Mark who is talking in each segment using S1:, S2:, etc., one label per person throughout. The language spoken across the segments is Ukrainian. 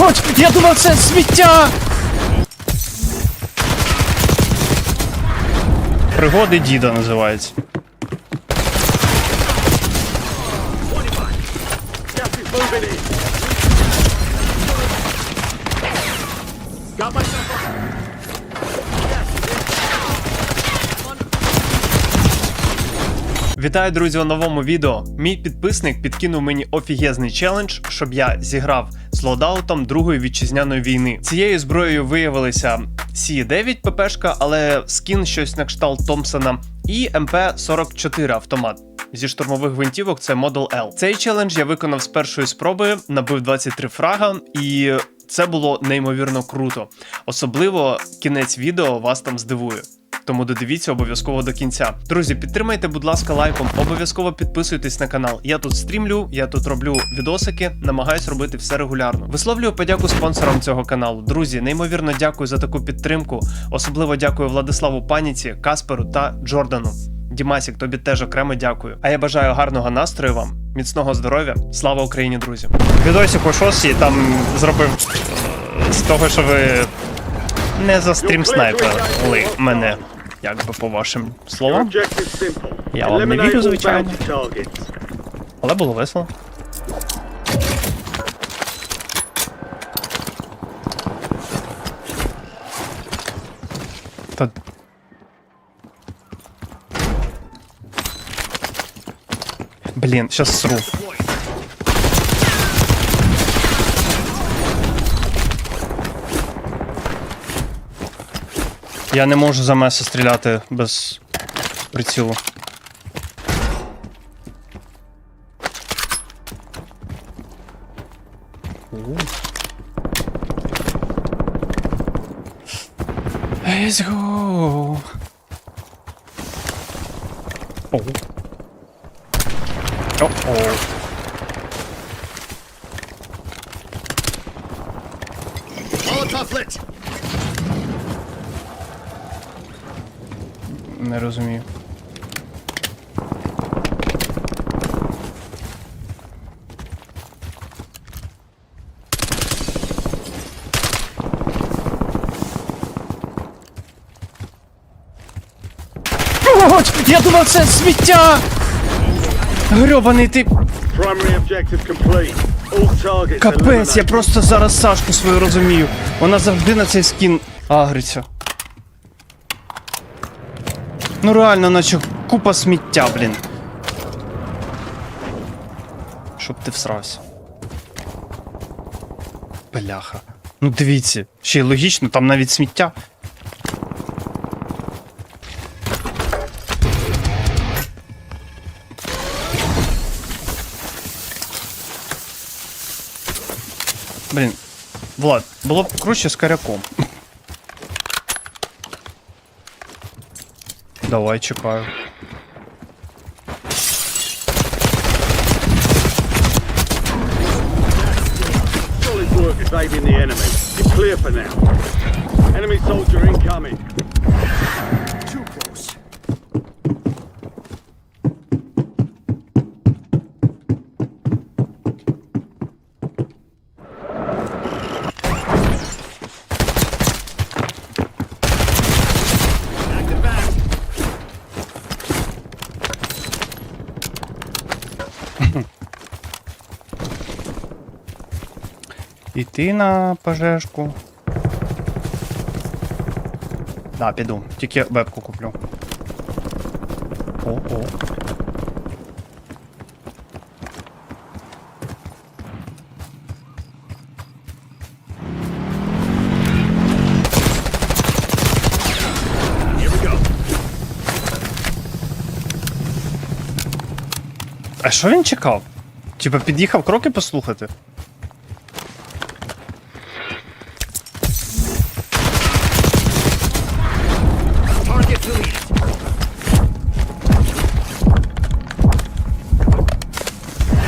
S1: От, я думав, це сміття! Пригоди діда називається.
S2: Gas is moving in. Got myself
S1: Вітаю, друзі, у новому відео. Мій підписник підкинув мені офігезний челендж, щоб я зіграв з лодаутом Другої вітчизняної війни. Цією зброєю виявилися Сі-9 ППшка, але скін щось на кшталт Томпсона, і МП-44 автомат. Зі штурмових гвинтівок це Model L. Цей челендж я виконав з першої спроби, набив 23 фрага, і це було неймовірно круто. Особливо кінець відео вас там здивує. Тому додивіться обов'язково до кінця. Друзі, підтримайте, будь ласка, лайком, обов'язково підписуйтесь на канал. Я тут стрімлю, я тут роблю відосики, намагаюсь робити все регулярно. Висловлюю подяку спонсорам цього каналу. Друзі, неймовірно дякую за таку підтримку. Особливо дякую Владиславу Паніці, Касперу та Джордану. Дімасік, тобі теж окремо дякую. А я бажаю гарного настрою вам, міцного здоров'я. Слава Україні, друзі! Відосик у шосі там зробив з того, що ви не за стрім снайперили мене, як би по вашим словам. Я вам не вірю, звичайно. Але було весело. Та... Блін, щас сру. Я не можу за меса стріляти без прицілу. Let's go. Oh. Oh oh. Не розумію. Я думав, це сміття! Грьобаний ти. Капець, я просто зараз Сашку свою розумію. Вона завжди на цей скін агриться. Ну реально, наче купа сміття, блін. Щоб ти всрався. Бляха. Ну дивіться, ще й логічно, там навіть сміття. Блін, Влад, було б круче з коряком. Давай, чекаю.
S2: Solid work evading the enemy. You're clear for now. Enemy soldier incoming.
S1: Іти на пожежку. Да, піду. Тільки бебку куплю. О-о. А що він чекав? Типа під'їхав кроки послухати?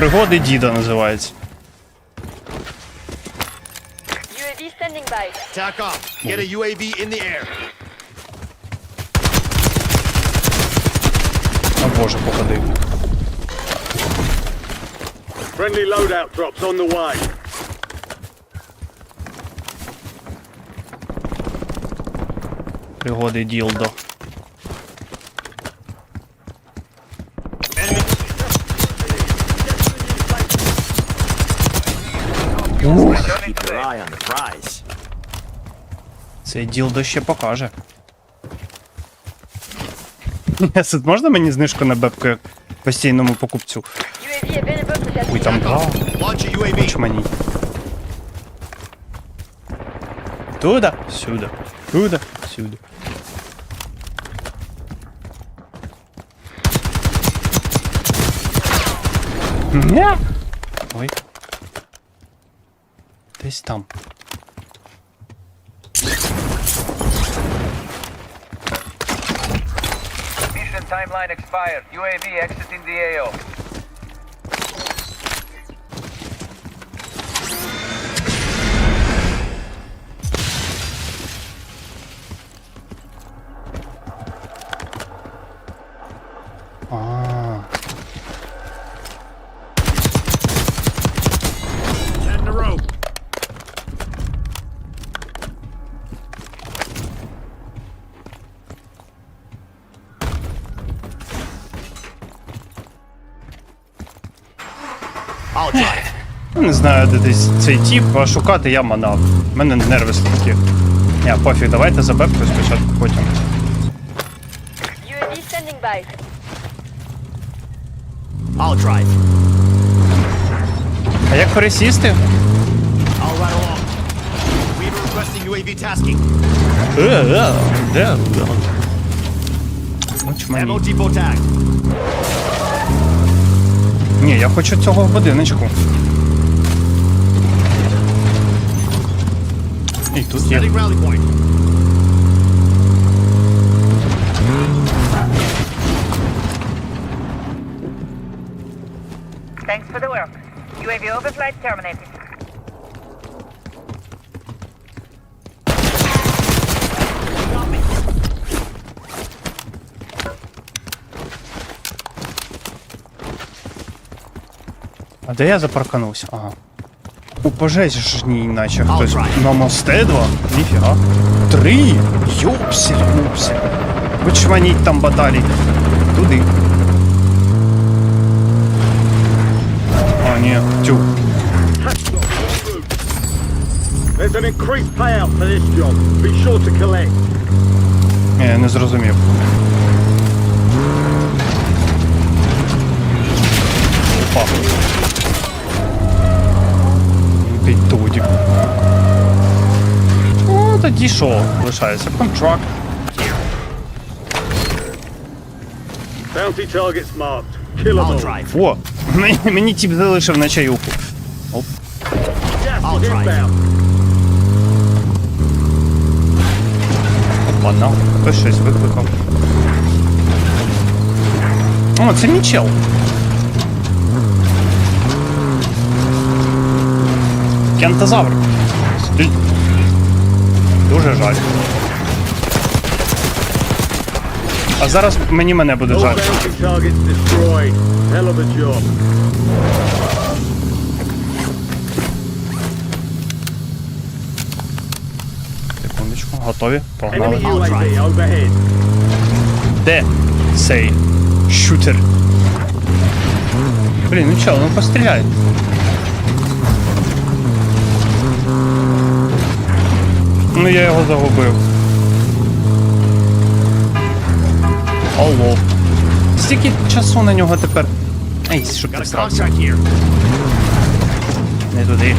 S1: Пригоди діда називається.
S3: UAV standing by.
S2: Tack off. Get a UAV in the air.
S1: О боже, походив.
S2: Friendly loadout drops on the way.
S1: Пригоди ділдо.
S4: Keep the prize.
S1: Цей ділдо ще покаже. Тут можна мені знижку на бебку як постійному покупцю? Ой, там два.
S4: Launch a.
S1: Туда, сюда, туда, сюда. Ня! Десь там.
S5: Mission timeline expired. UAV exiting the AO.
S1: Не знаю, де десь цей тіп, а шукати я манав. У мене нерви слабкі. Ня, пофіг, давайте за бебкою спочатку потім.
S3: UAV standing by.
S4: I'll drive.
S1: А як пересісти?
S4: I'll ride along. Weaver requesting UAV tasking.
S1: Е, е, де?
S4: Depot tagged.
S1: Ні, я хочу цього в будиночку. І тут є.
S4: Setting rally point.
S6: Thanks for the work. UAV overflight terminated.
S1: А де я запарканувся? Ага. У пожежній наче хтось.
S4: Alright.
S1: На мосте два? Ніфіга. Три! Йопсель, мопсель. Вичманіть там баталій. Туди. А, ні, тю.
S2: There's an increased payout for this job. Be sure to collect.
S1: Ні, я не зрозумів. Опа. Підтудік. Ну, тоді що? Лишається контракт.
S2: Bounty targets marked. Kill them all.
S1: О, мені, тіп залишив на чаюху. Оп.
S2: Gas
S4: I'll
S2: is
S4: drive.
S2: inbound.
S1: Опа, на. Хтось щось викликав. О, це мій чел. Кентазавр. Стій. Дуже жаль. А зараз мені мене буде жаль. Секундочку, готові? Погнали. Де цей шутер? Блін, ну чел, ну постріляй. Ну я його загубив. Алло. Стільки часу на нього тепер. Ей, щоб ти срався. Не туди.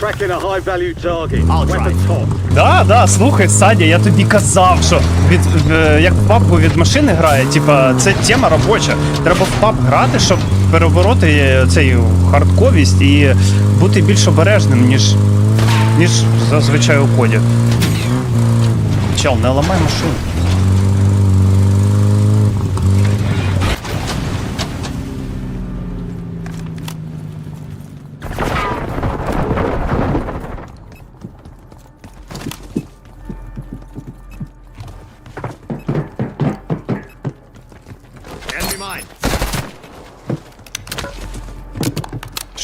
S2: Tracking a high value target. Weapon top.
S1: Да, да, слухай, Садя, я тобі казав, що від е, як в папку від машини грає, типа це тема робоча. Треба в пап грати, щоб перебороти е, цей хардковість і бути більш обережним, ніж ніж зазвичай у коді. Чел, не ламай машину.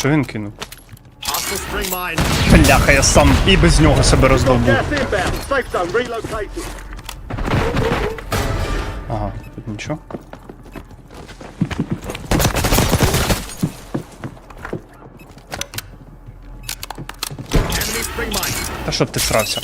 S1: Що він кинув? Бляха, я сам і без нього себе
S2: relocated.
S1: Ага, тут нічого. Та щоб ти срався?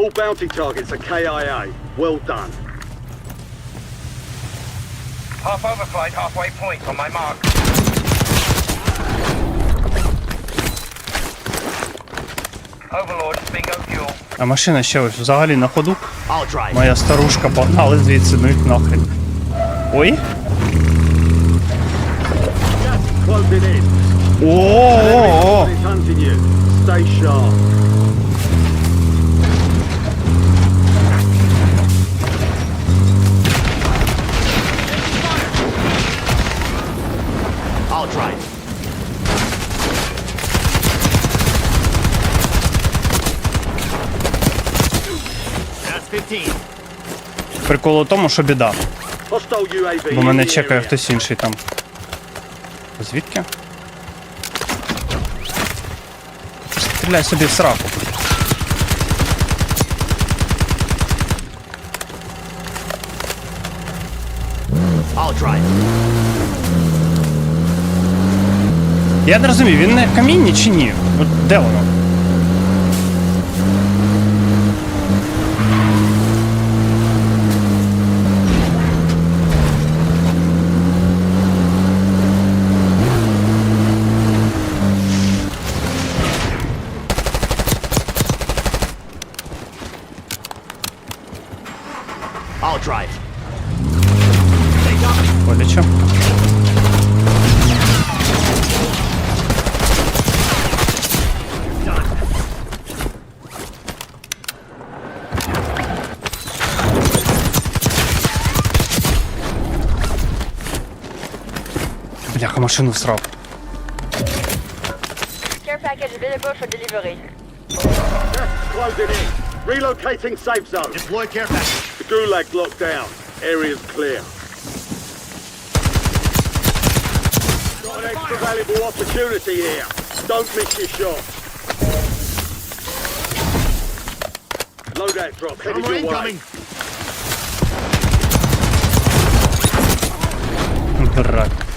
S2: All bounty targets are KIA. Well done.
S5: Half overflight, halfway point on my mark. Overlord, bingo fuel.
S1: А машина ще ось взагалі на ходу.
S4: I'll drive.
S1: Моя старушка погнали звідси, ну їх нахрен. Ой.
S2: Closing in.
S1: О-о-о!
S2: It's
S4: I'll drive. That's 15.
S1: Прикол у тому, що біда.
S2: Hostile UAV.
S1: Бо
S2: in
S1: мене
S2: the
S1: чекає
S2: area.
S1: хтось інший там. Звідки? Стріляй собі в сраку.
S4: I'll drive.
S1: Я не розумію, він на камінні чи ні? От де воно? Бляха, машину всрав.
S3: Care package available for delivery.
S2: Closing in. Relocating safe zone.
S4: Deploy care package.
S2: The gulag locked down. Area's clear. Got an extra valuable opportunity here. Don't miss your shot. Loadout drop headed
S4: Armor
S2: your way.
S4: incoming.
S1: Дурак.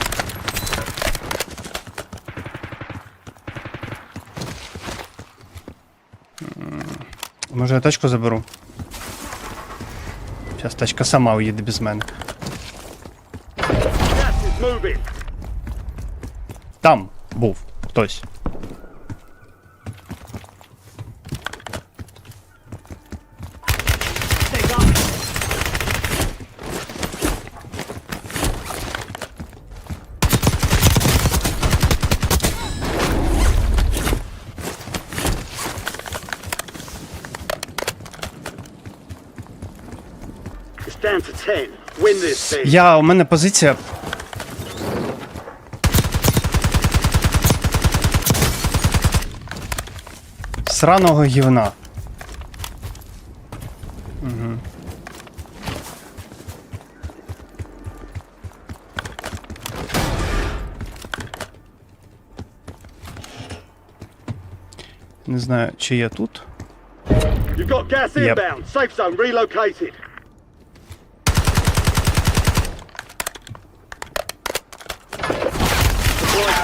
S1: Може я тачку заберу? Зараз тачка сама уїде без мене. Там був хтось. Я, у мене позиція. Сраного гівна. Угу. Не знаю, чи я тут.
S2: You've got gas
S1: Yep.
S2: inbound. Safe zone relocated.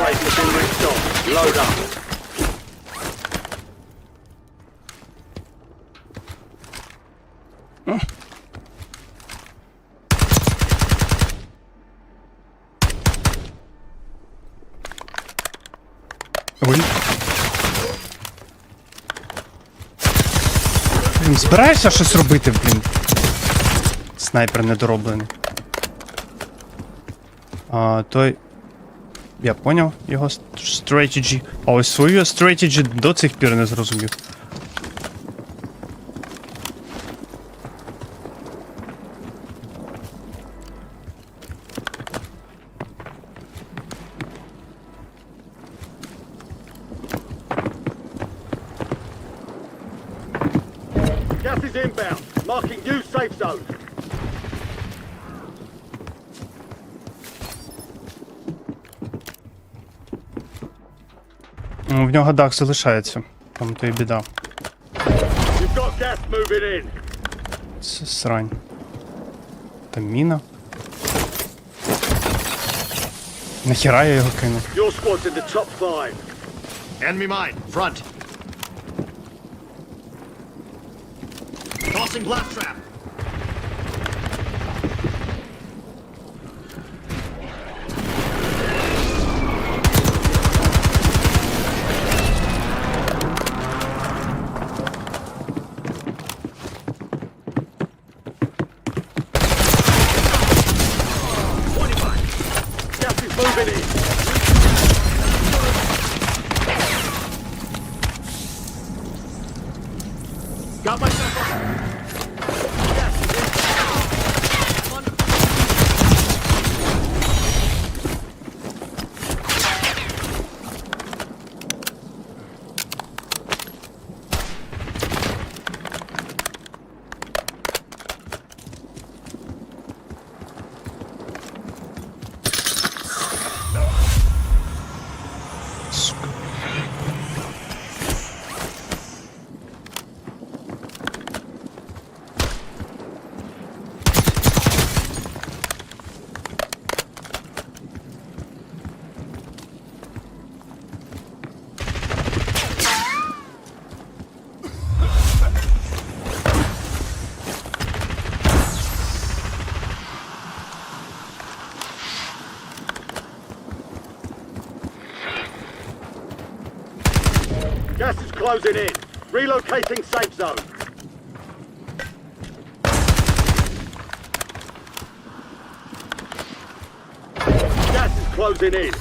S2: Crates have been restocked. Load up.
S1: Збираєшся щось робити, блін. Снайпер недороблений. А, той. Я поняв його стратегі. А ось свою strategy до цих пір не зрозумів.
S2: Gas is inbound. Marking new safe zone.
S1: Ну, В нього дах залишається. Там то і біда. Це срань. Там міна. Нахіра я його кинув?
S2: Your squad's in the top five.
S4: Enemy mine. Front. Tossing blast trap.
S2: Closing in. Relocating safe zone. Gas is closing in.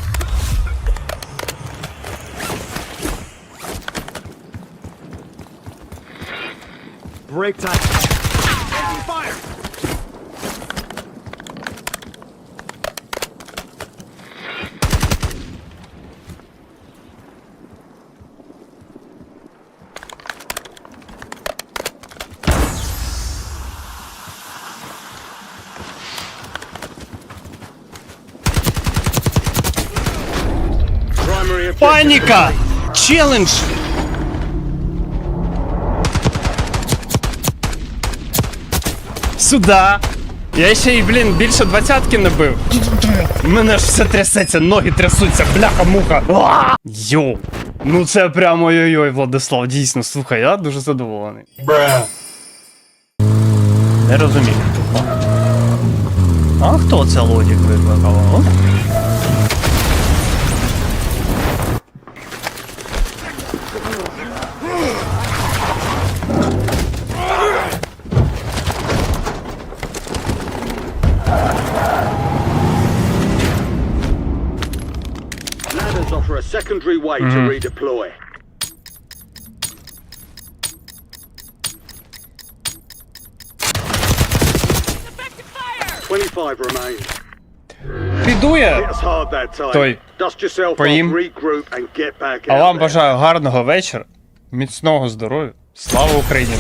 S4: Break time.
S1: Паніка! Челендж! Сюда! Я ще й, блін, більше двадцятки набив. Мене ж все трясеться, ноги трясуться, бляха-муха. Йоу! Ну це прямо ой-ой-ой, Владислав, дійсно, слухай, я дуже задоволений. Не розумію. А хто це лодік викликав?
S2: Secondary way to redeploy. Twenty-five remain.
S1: Піду я. Той. Поїм. А вам бажаю гарного вечора, міцного здоров'я. Слава Україні!